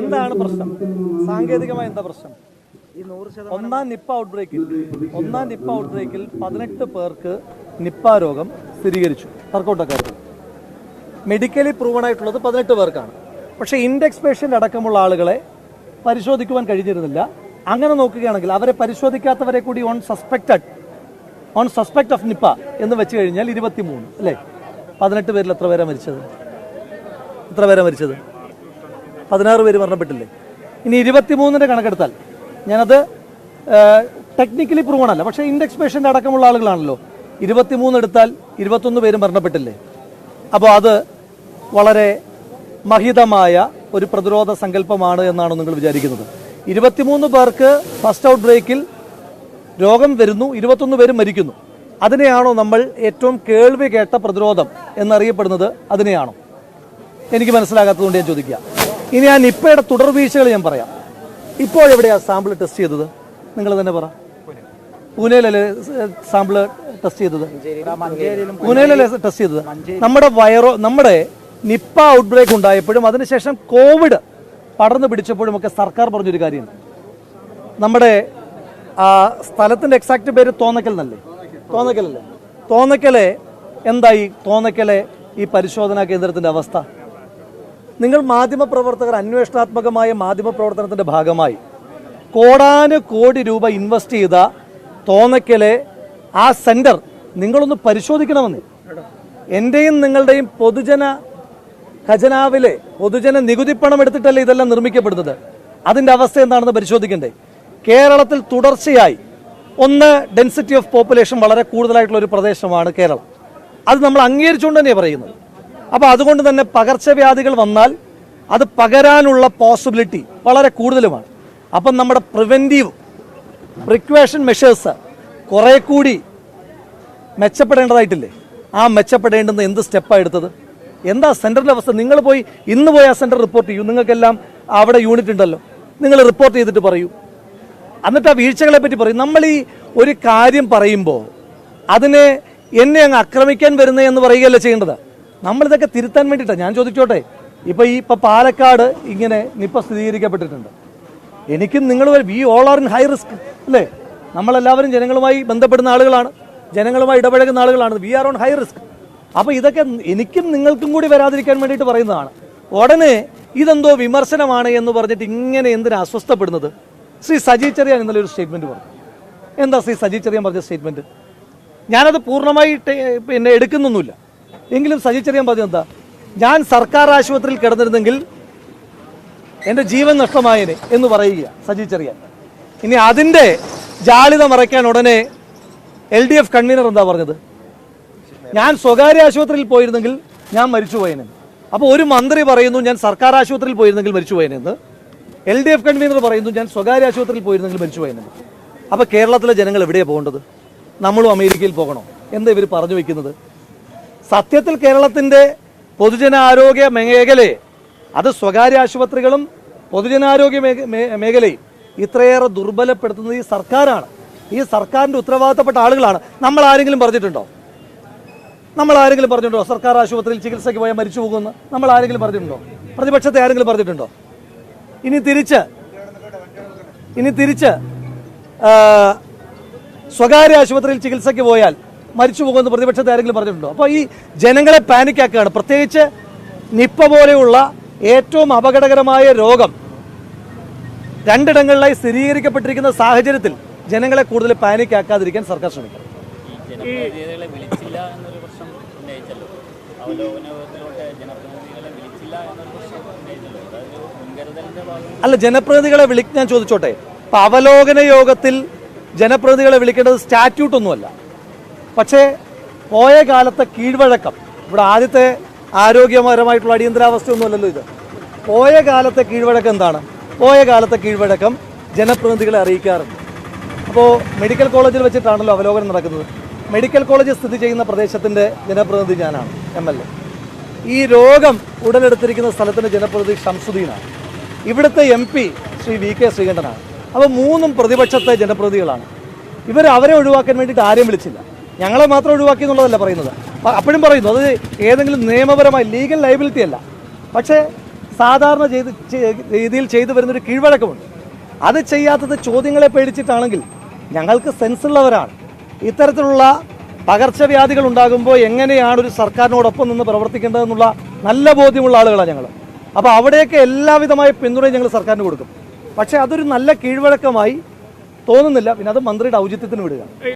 എന്താണ് പ്രശ്നം? സാങ്കേതികമായി എന്താ പ്രശ്നം? ഒന്നാം നിപ്പ ഔട്ട്ബ്രേക്കിൽ ഒന്നാം നിപ്പ ഔട്ട്ബ്രേക്കിൽ പതിനെട്ട് പേർക്ക് നിപ്പ രോഗം സ്ഥിരീകരിച്ചു. വർക്കൗട്ടക്കാർക്ക് മെഡിക്കലി പ്രൂവൺ ആയിട്ടുള്ളത് പതിനെട്ട് പേർക്കാണ്. പക്ഷേ ഇൻഡെക്സ് പേഷ്യന്റ് അടക്കമുള്ള ആളുകളെ പരിശോധിക്കുവാൻ കഴിഞ്ഞിരുന്നില്ല. അങ്ങനെ നോക്കുകയാണെങ്കിൽ അവരെ പരിശോധിക്കാത്തവരെ കൂടി on suspected on suspect of Nipah എന്ന് വെച്ച് കഴിഞ്ഞാൽ ഇരുപത്തി മൂന്ന് അല്ലേ? പതിനെട്ട് പേരിൽ എത്ര പേരാണ് മരിച്ചത്? എത്ര പേരാണ് മരിച്ചത്? പതിനാറ് പേര് മരണപ്പെട്ടില്ലേ? ഇനി ഇരുപത്തിമൂന്നിന്റെ കണക്കെടുത്താൽ ഞാനത് ടെക്നിക്കലി പ്രൂവൺ അല്ല പക്ഷേ ഇൻഡെക്സ് പേഷ്യന്റ് അടക്കമുള്ള ആളുകളാണല്ലോ. ഇരുപത്തിമൂന്ന് എടുത്താൽ ഇരുപത്തൊന്ന് പേരും മരണപ്പെട്ടില്ലേ? അപ്പോൾ അത് വളരെ മഹിതമായ ഒരു പ്രതിരോധ സങ്കല്പമാണ് എന്നാണ് നിങ്ങൾ വിചാരിക്കുന്നത്. ഇരുപത്തിമൂന്ന് പേർക്ക് ഫസ്റ്റ് ഔട്ട് ബ്രേക്കിൽ രോഗം വരുന്നു ഇരുപത്തൊന്ന് പേര് മരിക്കുന്നു. അതിനെയാണോ നമ്മൾ ഏറ്റവും കേൾവി കേട്ട പ്രതിരോധം എന്നറിയപ്പെടുന്നത്? അതിനെയാണോ? എനിക്ക് മനസ്സിലാകാത്തതുകൊണ്ട് ഞാൻ ചോദിക്കുക. ഇനി ഞാൻ നിപ്പയുടെ തുടർവീഴ്ചകൾ ഞാൻ പറയാം. ഇപ്പോൾ എവിടെയാ സാമ്പിൾ ടെസ്റ്റ് ചെയ്തത്? നിങ്ങൾ തന്നെ പറ. പൂനെയിലല്ലേ സാമ്പിൾ ടെസ്റ്റ് ചെയ്തത്? പൂനെയിലല്ലേ ടെസ്റ്റ് ചെയ്തത്? നമ്മുടെ വൈറോ നമ്മുടെ നിപ്പ ഔട്ട്ബ്രേക്ക് ഉണ്ടായപ്പോഴും അതിനുശേഷം കോവിഡ് പടർന്നു പിടിച്ചപ്പോഴും ഒക്കെ സർക്കാർ പറഞ്ഞൊരു കാര്യമുണ്ട്. നമ്മുടെ ആ സ്ഥലത്തിന്റെ എക്സാക്ട് പേര് തോന്നക്കൽ എന്നല്ലേ? തോന്നക്കലല്ലേ? തോന്നക്കലെ എന്തായി? തോന്നക്കലെ ഈ പരിശോധനാ കേന്ദ്രത്തിന്റെ അവസ്ഥ? നിങ്ങൾ മാധ്യമപ്രവർത്തകർ അന്വേഷണാത്മകമായ മാധ്യമപ്രവർത്തനത്തിന്റെ ഭാഗമായി കോടാനു കോടി രൂപ ഇൻവെസ്റ്റ് ചെയ്ത തോന്നയ്ക്കലെ ആ സെന്റർ നിങ്ങളൊന്ന് പരിശോധിക്കണമെന്ന്. എന്റെയും നിങ്ങളുടെയും പൊതുജന ഖജനാവിലെ പൊതുജന നികുതി പണം എടുത്തിട്ടല്ലേ ഇതെല്ലാം നിർമ്മിക്കപ്പെടുന്നത്? അതിന്റെ അവസ്ഥ എന്താണെന്ന് പരിശോധിക്കണ്ടേ? കേരളത്തിൽ തുടർച്ചയായി ഒന്ന് ഡെൻസിറ്റി ഓഫ് പോപ്പുലേഷൻ വളരെ കൂടുതലായിട്ടുള്ള ഒരു പ്രദേശമാണ് കേരളം. അത് നമ്മൾ അംഗീകരിച്ചുകൊണ്ട് തന്നെയാണ് പറയുന്നത്. അപ്പോൾ അതുകൊണ്ട് തന്നെ പകർച്ചവ്യാധികൾ വന്നാൽ അത് പകരാനുള്ള പോസിബിലിറ്റി വളരെ കൂടുതലുമാണ്. അപ്പം നമ്മുടെ പ്രിവെന്റീവ് പ്രിക്വേഷൻ മെഷേഴ്സ് കുറെ കൂടി മെച്ചപ്പെടേണ്ടതായിട്ടില്ലേ? ആ മെച്ചപ്പെടേണ്ടുന്ന എന്ത് സ്റ്റെപ്പാണ് എടുത്തത്? എന്താ സെന്ററിന്റെ അവസ്ഥ? നിങ്ങൾ പോയി ഇന്ന് പോയി ആ സെന്റർ റിപ്പോർട്ട് ചെയ്യൂ. നിങ്ങൾക്കെല്ലാം അവിടെ യൂണിറ്റ് ഉണ്ടല്ലോ. നിങ്ങൾ റിപ്പോർട്ട് ചെയ്തിട്ട് പറയൂ. എന്നിട്ട് ആ വീഴ്ചകളെ പറ്റി പറയും. നമ്മൾ ഈ ഒരു കാര്യം പറയുമ്പോൾ അതിനെ എന്നെ അങ്ങ് ആക്രമിക്കാൻ വരുന്നേ എന്ന് പറയുകയല്ല ചെയ്യേണ്ടത്? നമ്മളിതൊക്കെ തിരുത്താൻ വേണ്ടിയിട്ടാണ് ഞാൻ ചോദിച്ചോട്ടെ ഇപ്പൊ ഈ ഇപ്പൊ പാലക്കാട് ഇങ്ങനെ നിപ്പ സ്ഥിരീകരിക്കപ്പെട്ടിട്ടുണ്ട്. എനിക്കും നിങ്ങൾ we all are in high risk അല്ലേ? നമ്മളെല്ലാവരും ജനങ്ങളുമായി ബന്ധപ്പെടുന്ന ആളുകളാണ് ജനങ്ങളുമായി ഇടപഴകുന്ന ആളുകളാണ്. We are on high risk അപ്പൊ ഇതൊക്കെ എനിക്കും നിങ്ങൾക്കും കൂടി വരാതിരിക്കാൻ വേണ്ടിയിട്ട് പറയുന്നതാണ്. ഉടനെ ഇതെന്തോ വിമർശനമാണ് എന്ന് പറഞ്ഞിട്ട് ഇങ്ങനെ എന്തിനാ അസ്വസ്ഥപ്പെടുന്നത്? ശ്രീ സജി ചെറിയാൻ ഇന്നലെ ഒരു സ്റ്റേറ്റ്മെന്റ് പറഞ്ഞു. എന്താ ശ്രീ സജി ചെറിയാൻ പറഞ്ഞ സ്റ്റേറ്റ്മെന്റ് ഞാനത് പൂർണമായി ടെ- പിന്നെ എടുക്കുന്നൊന്നുമില്ല. എങ്കിലും സജി ചെറിയാൻ പറഞ്ഞത് എന്താ? ഞാൻ സർക്കാർ ആശുപത്രിയിൽ കിടന്നിരുന്നെങ്കിൽ എന്റെ ജീവൻ നഷ്ടമായേനെ എന്ന് പറയുക സജി ചെറിയാൻ. ഇനി അതിന്റെ ജാളിത മറയ്ക്കാൻ ഉടനെ എൽ ഡി എഫ് കൺവീനർ എന്താ പറഞ്ഞത്? ഞാൻ സ്വകാര്യ ആശുപത്രിയിൽ പോയിരുന്നെങ്കിൽ ഞാൻ മരിച്ചു മരിച്ചുപോയേനെന്ന് അപ്പോൾ ഒരു മന്ത്രി പറയുന്നു ഞാൻ സർക്കാർ ആശുപത്രിയിൽ പോയിരുന്നെങ്കിൽ മരിച്ചുപോയേനെന്ന് എൽ ഡി എഫ് കൺവീനർ പറയുന്നു ഞാൻ സ്വകാര്യ ആശുപത്രിയിൽ പോയിരുന്നെങ്കിൽ മരിച്ചുപോയേനെന്ന് അപ്പോൾ കേരളത്തിലെ ജനങ്ങൾ എവിടെയാണ് പോകേണ്ടത്? നമ്മളും അമേരിക്കയിൽ പോകണോ? എന്താ ഇവർ പറഞ്ഞു വെക്കുന്നത്? സത്യത്തിൽ കേരളത്തിന്റെ പൊതുജനാരോഗ്യ മേഖലയെ അത് സ്വകാര്യ ആശുപത്രികളും പൊതുജനാരോഗ്യ മേഖലയും ഇത്രയേറെ ദുർബലപ്പെടുത്തുന്നത് ഈ സർക്കാരാണ്. ഈ സർക്കാരിന്റെ ഉത്തരവാദിത്തപ്പെട്ട ആളുകളാണ്. നമ്മൾ ആരെങ്കിലും പറഞ്ഞിട്ടുണ്ടോ? നമ്മൾ ആരെങ്കിലും പറഞ്ഞിട്ടുണ്ടോ? സർക്കാർ ആശുപത്രിയിൽ ചികിത്സയ്ക്ക് പോയാൽ മരിച്ചു പോകുമെന്ന്? നമ്മൾ ആരെങ്കിലും പറഞ്ഞിട്ടുണ്ടോ? പ്രതിപക്ഷത്തെ ആരെങ്കിലും പറഞ്ഞിട്ടുണ്ടോ? ഇനി തിരിച്ച് ഇനി തിരിച്ച് സ്വകാര്യ ആശുപത്രിയിൽ ചികിത്സയ്ക്ക് പോയാൽ മരിച്ചു പോകുമെന്ന് പ്രതിപക്ഷത്തെ ആരെങ്കിലും പറഞ്ഞിട്ടുണ്ടോ? അപ്പോൾ ഈ ജനങ്ങളെ പാനിക്കാക്കുകയാണ് പ്രത്യേകിച്ച് നിപ്പ പോലെയുള്ള ഏറ്റവും അപകടകരമായ രോഗം രണ്ടിടങ്ങളിലായി സ്ഥിരീകരിക്കപ്പെട്ടിരിക്കുന്ന സാഹചര്യത്തിൽ ജനങ്ങളെ കൂടുതൽ പാനിക്കാക്കാതിരിക്കാൻ സർക്കാർ ശ്രമിക്കണം. ഭാഗം അല്ല ജനപ്രതിനിധികളെ വിളി ഞാൻ ചോദിച്ചോട്ടെ. അപ്പൊ അവലോകന യോഗത്തിൽ ജനപ്രതിനിധികളെ വിളിക്കേണ്ടത് സ്റ്റാറ്റ്യൂട്ട് ഒന്നുമല്ല. പക്ഷേ പോയ കാലത്തെ കീഴ്വഴക്കം ഇവിടെ ആദ്യത്തെ ആരോഗ്യപരമായിട്ടുള്ള അടിയന്തരാവസ്ഥയൊന്നുമല്ലല്ലോ ഇത്. പോയ കാലത്തെ കീഴ്വഴക്കം എന്താണ്? പോയ കാലത്തെ കീഴ്വഴക്കം ജനപ്രതിനിധികളെ അറിയിക്കാറുണ്ട്. അപ്പോൾ മെഡിക്കൽ കോളേജിൽ വെച്ചിട്ടാണല്ലോ അവലോകനം നടക്കുന്നത്. മെഡിക്കൽ കോളേജ് സ്ഥിതി ചെയ്യുന്ന പ്രദേശത്തിന്റെ ജനപ്രതിനിധി ഞാനാണ് എം എൽ എ. ഈ രോഗം ഉടലെടുത്തിരിക്കുന്ന സ്ഥലത്തിന്റെ ജനപ്രതിനിധി ഷംസുദ്ദീനാണ് ഇവിടുത്തെ M P Shri V K ശ്രീകണ്ഠനാണ്. അപ്പോൾ മൂന്നും പ്രതിപക്ഷത്തെ ജനപ്രതിനിധികളാണ്. ഇവർ അവരെ ഒഴിവാക്കാൻ വേണ്ടിയിട്ട് ആരെയും വിളിച്ചില്ല. ഞങ്ങളെ മാത്രം ഒഴിവാക്കി എന്നുള്ളതല്ല പറയുന്നത്. അപ്പോഴും പറയുന്നു അത് ഏതെങ്കിലും നിയമപരമായ ലീഗൽ ലൈബിലിറ്റി അല്ല. പക്ഷേ സാധാരണ ചെയ്ത് രീതിയിൽ ചെയ്തു വരുന്നൊരു കീഴ്വഴക്കമുണ്ട്. അത് ചെയ്യാത്തത് ചോദ്യങ്ങളെ പേടിച്ചിട്ടാണെങ്കിൽ ഞങ്ങൾക്ക് സെൻസുള്ളവരാണ്. ഇത്തരത്തിലുള്ള പകർച്ചവ്യാധികൾ ഉണ്ടാകുമ്പോൾ എങ്ങനെയാണ് ഒരു സർക്കാരിനോടൊപ്പം നിന്ന് പ്രവർത്തിക്കേണ്ടതെന്നുള്ള നല്ല ബോധ്യമുള്ള ആളുകളാണ് ഞങ്ങൾ അപ്പോൾ അവിടെയൊക്കെ എല്ലാവിധമായ പിന്തുണയും ഞങ്ങൾ സർക്കാരിന് കൊടുക്കും. പക്ഷേ അതൊരു നല്ല കീഴ്വഴക്കമായി തോന്നുന്നില്ല. പിന്നെ അത് മന്ത്രിയുടെ ഔചിത്യത്തിന് വിടുക.